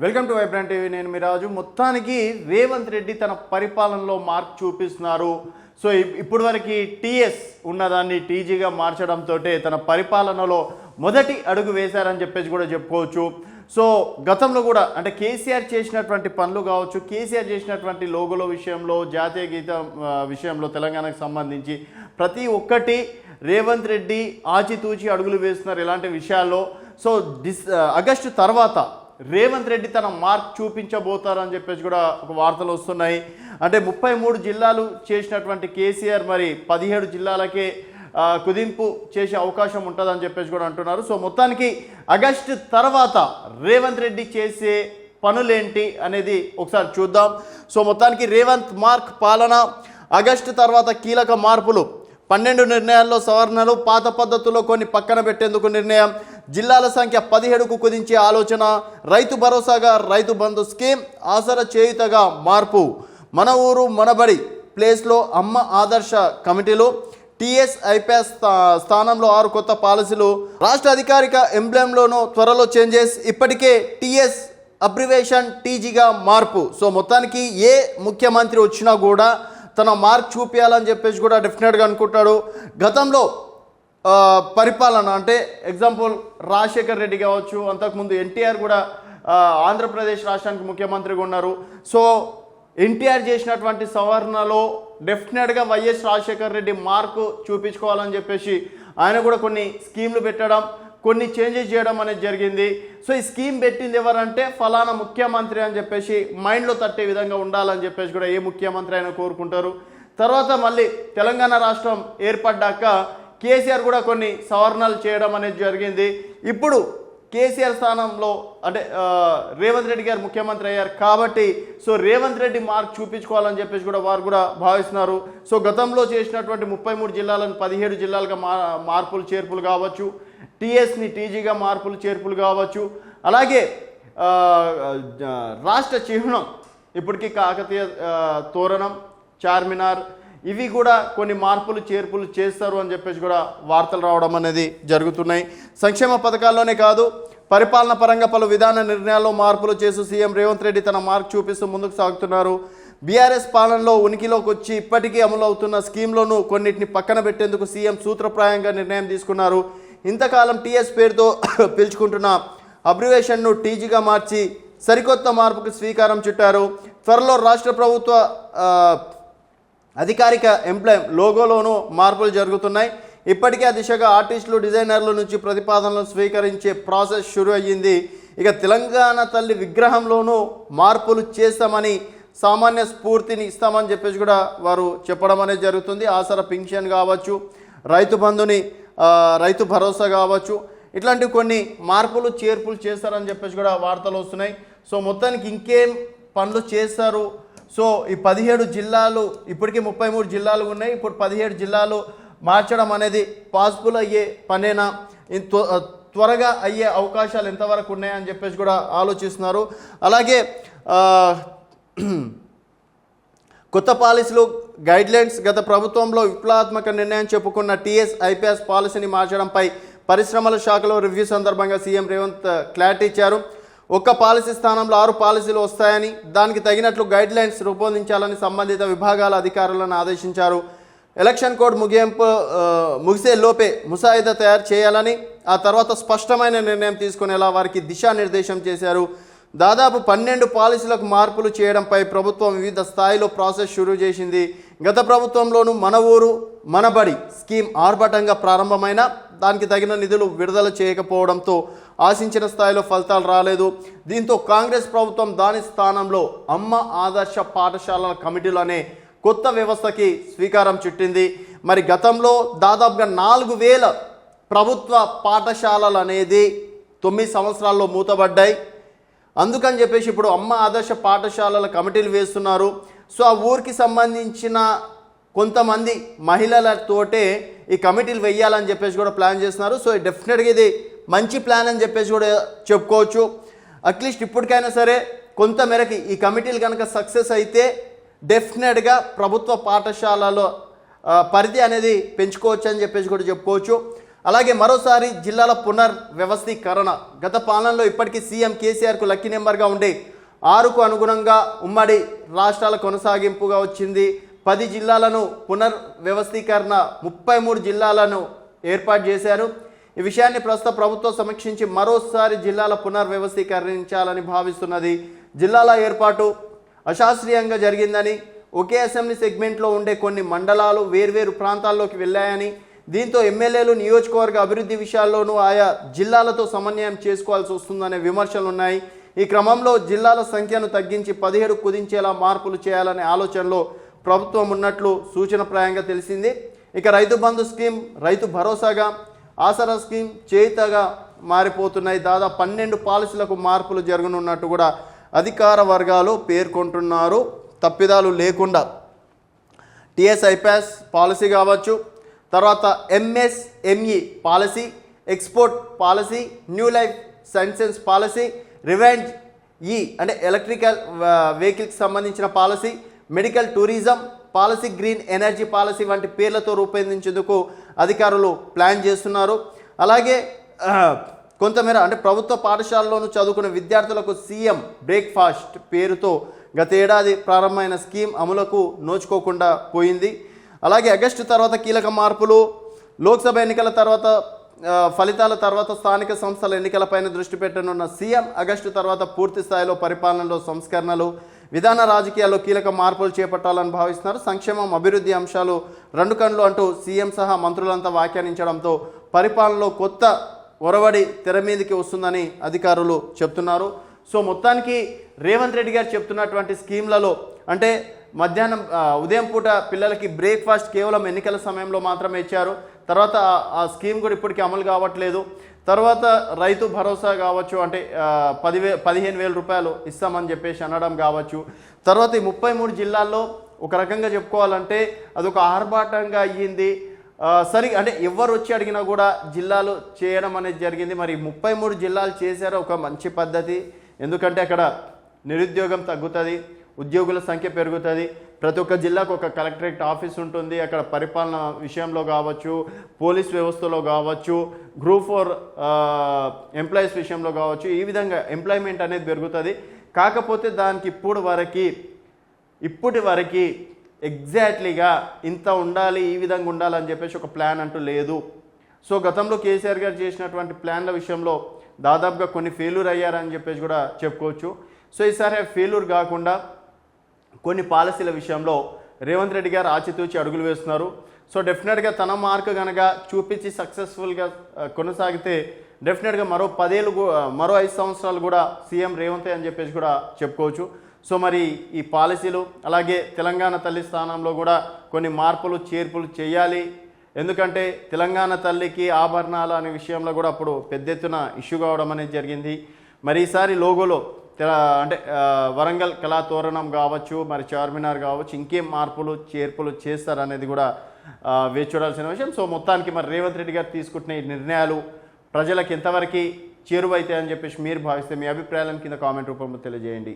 Welcome to Vibrant TV నేను మీ రాజు. మొత్తానికి రేవంత్ రెడ్డి తన పరిపాలనలో మార్క్ చూపిస్తున్నారు. సో ఇప్- ఇప్పటి వరకు టీఎస్ ఉన్నదాన్ని టీజీగా మార్చడంతో తన పరిపాలనలో మొదటి అడుగు వేశారని చెప్పేసి కూడా చెప్పుకోవచ్చు. సో గతంలో కూడా అంటే కేసీఆర్ చేసినటువంటి పనులు కావచ్చు కేసీఆర్ చేసినటువంటి లోగోల విషయంలో జాతీయ గీతం విషయంలో తెలంగాణకు సంబంధించి ప్రతి ఒక్కటి రేవంత్ రెడ్డి ఆచితూచి అడుగులు వేస్తున్నారు ఇలాంటి విషయాల్లో. సో డిస్ ఆగస్టు తర్వాత రేవంత్ రెడ్డి తన మార్క్ చూపించబోతారని చెప్పేసి కూడా ఒక వార్తలు వస్తున్నాయి. అంటే ముప్పై మూడు జిల్లాలు చేసినటువంటి కేసీఆర్ మరి పదిహేడు జిల్లాలకే కుదింపు చేసే అవకాశం ఉంటుందని చెప్పేసి కూడా అంటున్నారు. సో మొత్తానికి ఆగస్టు తర్వాత రేవంత్ రెడ్డి చేసే పనులేంటి అనేది ఒకసారి చూద్దాం. సో మొత్తానికి రేవంత్ మార్క్ పాలన ఆగస్టు తర్వాత కీలక మార్పులు పన్నెండు నిర్ణయాల్లో సవరణలు పాత పద్ధతుల్లో కొన్ని పక్కన పెట్టేందుకు నిర్ణయం జిల్లాల సంఖ్య పదిహేడుకు కుదించే ఆలోచన రైతు భరోసాగా రైతు బంధు స్కీమ్ ఆసర చేయుతగా మార్పు. మన ఊరు మనబడి ప్లేస్లో అమ్మ ఆదర్శ కమిటీలు టీఎస్ ఐపీఎస్ స్థా- స్థానంలో ఆరు కొత్త పాలసీలు రాష్ట్ర అధికారిక ఎంబ్లెంలోనూ త్వరలో చేంజెస్ ఇప్పటికే టీఎస్ అబ్రివేషన్ టీజీగా మార్పు. సో మొత్తానికి ఏ ముఖ్యమంత్రి వచ్చినా కూడా తన మార్క్ చూపించాలని చెప్పేసి కూడా డెఫినెట్గా అనుకుంటాడు గతంలో పరిపాలన అంటే ఎగ్జాంపుల్ రాజశేఖర్ రెడ్డి కావచ్చు అంతకుముందు ఎన్టీఆర్ కూడా ఆంధ్రప్రదేశ్ రాష్ట్రానికి ముఖ్యమంత్రిగా ఉన్నారు. సో ఎన్టీఆర్ చేసినటువంటి సవరణలో డెఫినెట్గా వైఎస్ రాజశేఖర్ రెడ్డి మార్కు చూపించుకోవాలని చెప్పేసి ఆయన కూడా కొన్ని స్కీమ్లు పెట్టడం కొన్ని చేంజెస్ చేయడం అనేది జరిగింది. సో ఈ స్కీమ్ పెట్టింది ఎవరంటే ఫలానా ముఖ్యమంత్రి అని చెప్పేసి మైండ్లో తట్టే విధంగా ఉండాలని చెప్పేసి కూడా ఏ ముఖ్యమంత్రి అయినా కోరుకుంటారు. తర్వాత మళ్ళీ తెలంగాణ రాష్ట్రం ఏర్పడ్డాక కేసీఆర్ కూడా కొన్ని సవరణలు చేయడం అనేది జరిగింది. ఇప్పుడు కేసీఆర్ స్థానంలో అంటే రేవంత్ రెడ్డి గారు ముఖ్యమంత్రి అయ్యారు కాబట్టి సో రేవంత్ రెడ్డి మార్క్ చూపించుకోవాలని చెప్పేసి కూడా వారు కూడా భావిస్తున్నారు. సో గతంలో చేసినటువంటి ముప్పై మూడు జిల్లాలను పదిహేడు జిల్లాలుగా మా మార్పులు చేర్పులు కావచ్చు టీఎస్ని టీజీగా మార్పులు చేర్పులు కావచ్చు. అలాగే రాష్ట్ర చిహ్నం ఇప్పటికీ కాకతీయ తోరణం చార్మినార్ ఇవి కూడా కొన్ని మార్పులు చేర్పులు చేస్తారు అని చెప్పేసి కూడా వార్తలు రావడం అనేది జరుగుతున్నాయి. సంక్షేమ పథకాల్లోనే కాదు పరిపాలన పరంగా పలు విధాన నిర్ణయాల్లో మార్పులు చేస్తూ సీఎం రేవంత్ రెడ్డి తన మార్క్ చూపిస్తూ ముందుకు సాగుతున్నారు. బీఆర్ఎస్ పాలనలో ఉనికిలోకి వచ్చి ఇప్పటికీ అమలు అవుతున్న స్కీమ్లోనూ కొన్నిటిని పక్కన పెట్టేందుకు సీఎం సూత్రప్రాయంగా నిర్ణయం తీసుకున్నారు. ఇంతకాలం టీఎస్ పేరుతో పిలుచుకుంటున్న అబ్రివేషన్ను టీజీగా మార్చి సరికొత్త మార్పుకు స్వీకారం చుట్టారు. త్వరలో రాష్ట్ర ప్రభుత్వ అధికారిక ఎంప్లాయ్ లోగోలోనూ మార్పులు జరుగుతున్నాయి. ఇప్పటికే ఆ దిశగా ఆర్టిస్టులు డిజైనర్ల నుంచి ప్రతిపాదనలు స్వీకరించే ప్రాసెస్ షురు అయ్యింది. ఇక తెలంగాణ తల్లి విగ్రహంలోనూ మార్పులు చేస్తామని సామాన్య స్ఫూర్తిని ఇస్తామని చెప్పేసి కూడా వారు చెప్పడం అనేది జరుగుతుంది. ఆసర పింఛన్ కావచ్చు రైతు బంధుని రైతు భరోసా కావచ్చు ఇట్లాంటి కొన్ని మార్పులు చేర్పులు చేస్తారని చెప్పేసి కూడా వార్తలు వస్తున్నాయి. సో మొత్తానికి ఇంకేం పనులు చేస్తారు? సో ఈ పదిహేడు జిల్లాలు ఇప్పటికీ ముప్పై మూడు జిల్లాలు ఉన్నాయి. ఇప్పుడు పదిహేడు జిల్లాలు మార్చడం అనేది పాసిబుల్ అయ్యే పనేనా? త్వరగా అయ్యే అవకాశాలు ఎంతవరకు ఉన్నాయని చెప్పేసి కూడా ఆలోచిస్తున్నారు. అలాగే కొత్త పాలసీలు గైడ్లైన్స్ గత ప్రభుత్వంలో విప్లవాత్మక నిర్ణయం చెప్పుకున్న టీఎస్ ఐపీఎస్ పాలసీని మార్చడంపై పరిశ్రమల శాఖలో రివ్యూ సందర్భంగా సీఎం రేవంత్ క్లారిటీ ఇచ్చారు. ఒక్క పాలసీ స్థానంలో ఆరు పాలసీలు వస్తాయని దానికి తగినట్లు గైడ్లైన్స్ రూపొందించాలని సంబంధిత విభాగాల అధికారులను ఆదేశించారు. ఎలక్షన్ కోడ్ ముగింపు ముగిసే లోపే ముసాయిదా తయారు చేయాలని ఆ తర్వాత స్పష్టమైన నిర్ణయం తీసుకునేలా వారికి దిశానిర్దేశం చేశారు. దాదాపు పన్నెండు పాలసీలకు మార్పులు చేయడంపై ప్రభుత్వం వివిధ స్థాయిలో ప్రాసెస్ షురూ చేసింది. గత ప్రభుత్వంలోనూ మన ఊరు మనబడి స్కీమ్ ఆర్భటంగా ప్రారంభమైన దానికి తగిన నిధులు విడుదల చేయకపోవడంతో ఆశించిన స్థాయిలో ఫలితాలు రాలేదు. దీంతో కాంగ్రెస్ ప్రభుత్వం దాని స్థానంలో అమ్మ ఆదర్శ పాఠశాలల కమిటీలు అనే కొత్త వ్యవస్థకి స్వీకారం చుట్టింది. మరి గతంలో దాదాపుగా నాలుగు వేల ప్రభుత్వ పాఠశాలలు అనేది తొమ్మిది సంవత్సరాల్లో మూతబడ్డాయి అందుకని చెప్పేసి ఇప్పుడు అమ్మ ఆదర్శ పాఠశాలల కమిటీలు వేస్తున్నారు. సో ఆ ఊరికి సంబంధించిన కొంతమంది మహిళలతోటే ఈ కమిటీలు వెయ్యాలని చెప్పేసి కూడా ప్లాన్ చేస్తున్నారు. సో డెఫినెట్గా ఇది మంచి ప్లాన్ అని చెప్పేసి కూడా చెప్పుకోవచ్చు. అట్లీస్ట్ ఇప్పటికైనా సరే కొంత మేరకి ఈ కమిటీలు కనుక సక్సెస్ అయితే డెఫినెట్గా ప్రభుత్వ పాఠశాలలో పరిధి అనేది పెంచుకోవచ్చు అని చెప్పేసి కూడా చెప్పుకోవచ్చు. అలాగే మరోసారి జిల్లాల పునర్వ్యవస్థీకరణ. గత పాలనలో ఇప్పటికీ సీఎం కేసీఆర్కు లక్కీ నెంబర్గా ఉండే ఆరుకు అనుగుణంగా ఉమ్మడి రాష్ట్రాల కొనసాగింపుగా వచ్చింది. పది జిల్లాలను పునర్వ్యవస్థీకరణ ముప్పై మూడు జిల్లాలను ఏర్పాటు చేశారు. ఈ విషయాన్ని ప్రస్తుత ప్రభుత్వం సమీక్షించి మరోసారి జిల్లాల పునర్వ్యవస్థీకరించాలని భావిస్తున్నది. జిల్లాల ఏర్పాటు అశాస్త్రీయంగా జరిగిందని ఒకే అసెంబ్లీ సెగ్మెంట్లో ఉండే కొన్ని మండలాలు వేర్వేరు ప్రాంతాల్లోకి వెళ్ళాయని దీంతో ఎమ్మెల్యేలు నియోజకవర్గ అభివృద్ధి విషయాల్లోనూ ఆయా జిల్లాలతో సమన్వయం చేసుకోవాల్సి వస్తుందనే విమర్శలు ఉన్నాయి ఈ క్రమంలో జిల్లాల సంఖ్యను తగ్గించి పదిహేడు కుదించేలా మార్పులు చేయాలనే ఆలోచనలో ప్రభుత్వం ఉన్నట్లు సూచనప్రాయంగా తెలిసింది. ఇక రైతు బంధు స్కీమ్ రైతు భరోసాగా ఆసరా స్కీమ్ చేయితగా మారిపోతున్నాయి. దాదాపు పన్నెండు పాలసీలకు మార్పులు జరగనున్నట్టు కూడా అధికార వర్గాలు పేర్కొంటున్నారు. తప్పిదాలు లేకుండా టిఎస్ ఐపాస్ పాలసీ కావచ్చు తర్వాత MSME policy export policy new life sciences policy revenge ఈ అంటే ఎలక్ట్రికల్ వెహికల్కి సంబంధించిన policy medical tourism policy green energy policy వంటి పేర్లతో రూపొందించేందుకు అధికారులు ప్లాన్ చేస్తున్నారు. అలాగే కొంతమేర అంటే ప్రభుత్వ పాఠశాలలోనూ చదువుకున్న విద్యార్థులకు సీఎం బ్రేక్ఫాస్ట్ పేరుతో గత ఏడాది ప్రారంభమైన స్కీమ్ అమలుకు నోచుకోకుండా పోయింది. అలాగే ఆగస్టు తర్వాత కీలక మార్పులు లోక్సభ ఎన్నికల తర్వాత ఫలితాల తర్వాత స్థానిక సంస్థల ఎన్నికలపైన దృష్టి పెట్టనున్న సీఎం ఆగస్టు తర్వాత పూర్తి స్థాయిలో పరిపాలనలో సంస్కరణలు విధాన రాజకీయాల్లో కీలక మార్పులు చేపట్టాలని భావిస్తున్నారు. సంక్షేమం అభివృద్ధి అంశాలు రెండు కళ్ళు అంటూ సీఎం సహా మంత్రులంతా వ్యాఖ్యానించడంతో పరిపాలనలో కొత్త ఒరవడి తెర మీదకి వస్తుందని అధికారులు చెప్తున్నారు. సో మొత్తానికి రేవంత్ రెడ్డి గారు చెప్తున్నటువంటి స్కీమ్లలో అంటే మధ్యాహ్నం ఉదయం పూట పిల్లలకి బ్రేక్ఫాస్ట్ కేవలం ఎన్నికల సమయంలో మాత్రమే ఇచ్చారు. తర్వాత ఆ- స్కీమ్ కూడా ఇప్పటికీ అమలు కావట్లేదు. తర్వాత రైతు భరోసా కావచ్చు అంటే పదివే పదిహేను వేల రూపాయలు ఇస్తామని చెప్పేసి అనడం కావచ్చు. తర్వాత ఈ ముప్పై మూడు జిల్లాల్లో ఒక రకంగా చెప్పుకోవాలంటే అదొక ఆర్భాటంగా అయ్యింది. సరి అంటే ఎవరు వచ్చి అడిగినా కూడా జిల్లాలు చేయడం అనేది జరిగింది. మరి ముప్పై మూడు జిల్లాలు చేశారు ఒక మంచి పద్ధతి. ఎందుకంటే అక్కడ నిరుద్యోగం తగ్గుతుంది. ఉద్యోగుల సంఖ్య పెరుగుతుంది. ప్రతి ఒక్క జిల్లాకు ఒక కలెక్టరేట్ ఆఫీస్ ఉంటుంది. అక్కడ పరిపాలన విషయంలో కావచ్చు పోలీస్ వ్యవస్థలో కావచ్చు గ్రూప్ ఫోర్ ఎంప్లాయీస్ విషయంలో కావచ్చు ఈ విధంగా ఎంప్లాయ్మెంట్ అనేది పెరుగుతుంది. కాకపోతే దానికి ఇప్పుడు వరకు ఇప్పటి వరకు ఎగ్జాక్ట్లీగా ఇంత ఉండాలి ఈ విధంగా ఉండాలని చెప్పేసి ఒక ప్లాన్ అంటూ లేదు. సో గతంలో కేసీఆర్ గారు చేసినటువంటి ప్లాన్ల విషయంలో దాదాపుగా కొన్ని ఫెయిల్యూర్ అయ్యారని చెప్పేసి కూడా చెప్పుకోవచ్చు. సో ఈసారి ఫెయిల్యూర్ కాకుండా కొన్ని పాలసీల విషయంలో రేవంత్ రెడ్డి గారు ఆచితూచి అడుగులు వేస్తున్నారు. సో డెఫినెట్గా తన మార్క్ కనుక చూపించి సక్సెస్ఫుల్గా కొనసాగితే డెఫినెట్గా మరో పదేళ్ళు మరో ఐదు సంవత్సరాలు కూడా సీఎం రేవంత్ అని చెప్పేసి కూడా చెప్పుకోవచ్చు. సో మరి ఈ పాలసీలు అలాగే తెలంగాణ తల్లి స్థానంలో కూడా కొన్ని మార్పులు చేర్పులు చేయాలి. ఎందుకంటే తెలంగాణ తల్లికి ఆభరణాలు అనే విషయంలో కూడా అప్పుడు పెద్ద ఎత్తున ఇష్యూ కావడం అనేది జరిగింది. మరి ఈసారి లోగోలో అంటే వరంగల్ కళా తోరణం కావచ్చు మరి చార్మినార్ కావచ్చు ఇంకేం మార్పులు చేర్పులు చేస్తారనేది కూడా వేచి చూడాల్సిన విషయం. సో మొత్తానికి మరి రేవంత్ రెడ్డి గారు తీసుకుంటున్న ఈ నిర్ణయాలు ప్రజలకు ఎంతవరకు చేరువైతాయని చెప్పేసి మీరు భావిస్తే మీ అభిప్రాయాలను కింద కామెంట్ రూపంలో తెలియజేయండి.